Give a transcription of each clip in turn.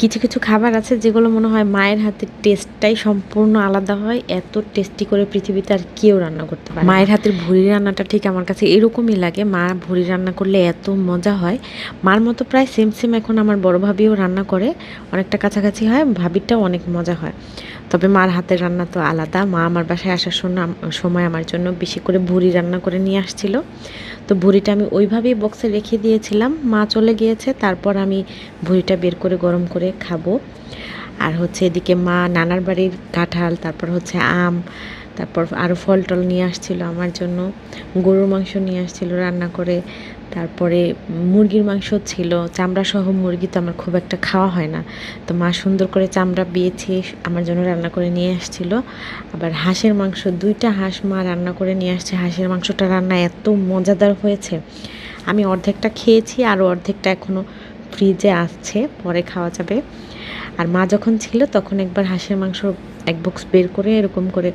কিছু কিছু খাবার আছে যেগুলো মনে হয় মায়ের হাতের টেস্টটাই সম্পূর্ণ আলাদা হয়। এত টেস্টি করে পৃথিবীতে আর কেউ রান্না করতে পারে মায়ের হাতের ভুড়ি রান্নাটা ঠিক আমার কাছে এরকমই লাগে। মা ভুড়ি রান্না করলে এত মজা হয়। মার মতো প্রায় সেম সেম এখন আমার বড় ভাবিও রান্না করে। অনেকটা কাছাকাছি হয়, ভাবিরটাও অনেক মজা হয়। তবে মার হাতের রান্না তো আলাদা। মা আমার বাসায় আসার সময় আমার জন্য বেশি করে ভুড়ি রান্না করে নিয়ে আসছিল। তো ভুড়িটা আমি ওইভাবেই বক্সে রেখে দিয়েছিলাম। মা চলে গিয়েছে, তারপর আমি ভুড়িটা বের করে গরম করে খাব। আর হচ্ছে এদিকে মা নানার বাড়ির কাঁঠাল, তারপর হচ্ছে আম, তারপর আরও ফল টল নিয়ে আসছিল আমার জন্য। গরুর মাংস নিয়ে আসছিল রান্না করে। তারপরে মুরগির মাংস ছিল চামড়া সহ মুরগি তো আমার খুব একটা খাওয়া হয় না। তো মা সুন্দর করে চামড়া বিয়েছে আমার জন্য রান্না করে নিয়ে আসছিল। আবার হাঁসের মাংস, দুইটা হাঁস মা রান্না করে নিয়ে আসছে। হাঁসের মাংসটা রান্না এত মজাদার হয়েছে। আমি অর্ধেকটা খেয়েছি আর অর্ধেকটা এখনও ফ্রিজে আসছে পরে খাওয়া যাবে। আর মা যখন ছিল তখন একবার হাঁসের মাংস এক বক্স বের করে এরকম করে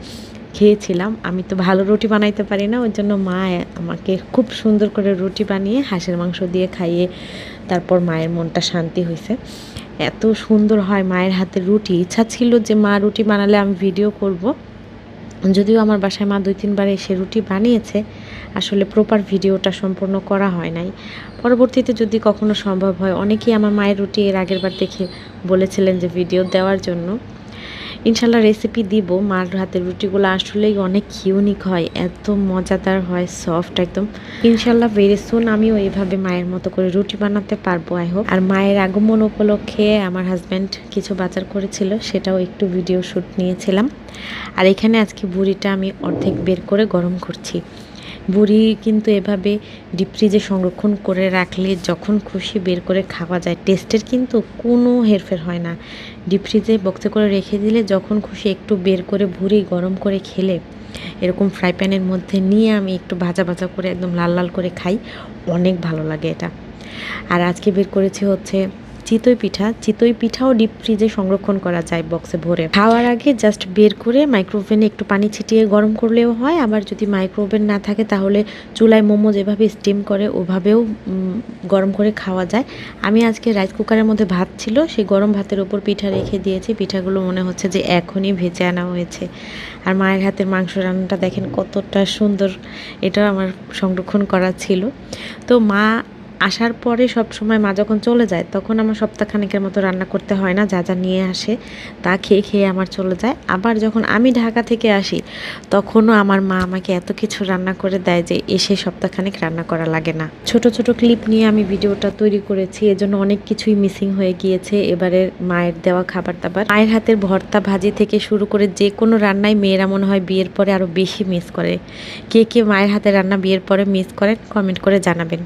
খেয়েছিলাম। আমি তো ভালো রুটি বানাইতে পারি না, ওই জন্য মা আমাকে খুব সুন্দর করে রুটি বানিয়ে হাঁসের মাংস দিয়ে খাইয়ে তারপর মায়ের মনটা শান্তি হয়েছে এত সুন্দর হয় মায়ের হাতে রুটি। ইচ্ছা ছিল যে মা রুটি বানালে আমি ভিডিও করব। যদিও আমার বাসায় মা দুই, তিনবার এসে রুটি বানিয়েছে, আসলে প্রপার ভিডিওটা সম্পূর্ণ করা হয় নাই। পরবর্তীতে যদি কখনো সম্ভব হয়, অনেকেই আমার মায়ের রুটি এর আগের বার দেখে বলেছিলেন যে ভিডিও দেওয়ার জন্য। ইনশাল্লাহ রেসিপি দিব। মার হাতের রুটিগুলো আসলেই অনেক ইউনিক হয়, এত মজাদার হয় সফট একদম। ইনশাল্লাহ ভেরি সুন আমিও এইভাবে মায়ের মতো করে রুটি বানাতে পারব আই হোপ আর মায়ের আগমন উপলক্ষে আমার হাজব্যান্ড কিছু বাজার করেছিল, সেটাও একটু ভিডিও শ্যুট নিয়েছিলাম। আর এখানে আজকে বুড়িটা আমি অর্ধেক বের করে গরম করছি। বুড়ি কিন্তু এভাবে ডিপ ফ্রিজে সংরক্ষণ করে রাখলে যখন খুশি বের করে খাওয়া যায় টেস্টের কিন্তু কোনো হেরফের হয় না। ডিপ ফ্রিজে বক্সে করে রেখে দিলে যখন খুশি একটু বের করে ভুড়ি গরম করে খেলে। এরকম ফ্রাই প্যানের মধ্যে নিয়ে আমি একটু ভাজা ভাজা করে একদম লাল লাল করে খাই, অনেক ভালো লাগে এটা। আর আজকে বের করেছি হচ্ছে চিতই পিঠা, চিতই পিঠাও ডিপ ফ্রিজে সংরক্ষণ করা যায় বক্সে ভরে। খাওয়ার আগে জাস্ট বের করে মাইক্রোওভেনে একটু পানি ছিটিয়ে গরম করলেও হয়। আবার যদি মাইক্রোওভেন না থাকে তাহলে চুলায় মোমো যেভাবে স্টিম করে ওভাবেও গরম করে খাওয়া যায়। আমি আজকে রাইস কুকারের মধ্যে ভাত ছিল, সেই গরম ভাতের ওপর পিঠা রেখে দিয়েছি। পিঠাগুলো মনে হচ্ছে যে এখনই ভেজে আনা হয়েছে। আর মায়ের হাতের মাংস রান্নাটা দেখেন কতটা সুন্দর, এটাও আমার সংরক্ষণ করা ছিল। তো মা আসার পরে সব সময় মা যখন চলে যায়, তখন আমার সপ্তাহখানেকের মতো রান্না করতে হয় না, যা যা নিয়ে আসে তা খেয়ে খেয়ে আমার চলে যায়। আবার যখন আমি ঢাকা থেকে আসি, তখনও আমার মা আমাকে এত কিছু রান্না করে দেয় যে এসে সপ্তাহখানেক রান্না করা লাগে না। ছোট ছোট ক্লিপ নিয়ে আমি ভিডিওটা তৈরি করেছি, এজন্য অনেক কিছুই মিসিং হয়ে গিয়েছে এবারের মায়ের দেওয়া খাবার দাবার মায়ের হাতের ভর্তা ভাজি থেকে শুরু করে যে কোনো রান্নায় মেয়েরা মনে হয় বিয়ের পরে আরও বেশি মিস করে। কে কে মায়ের হাতে রান্না বিয়ের পরে মিস করেন, কমেন্ট করে জানাবেন।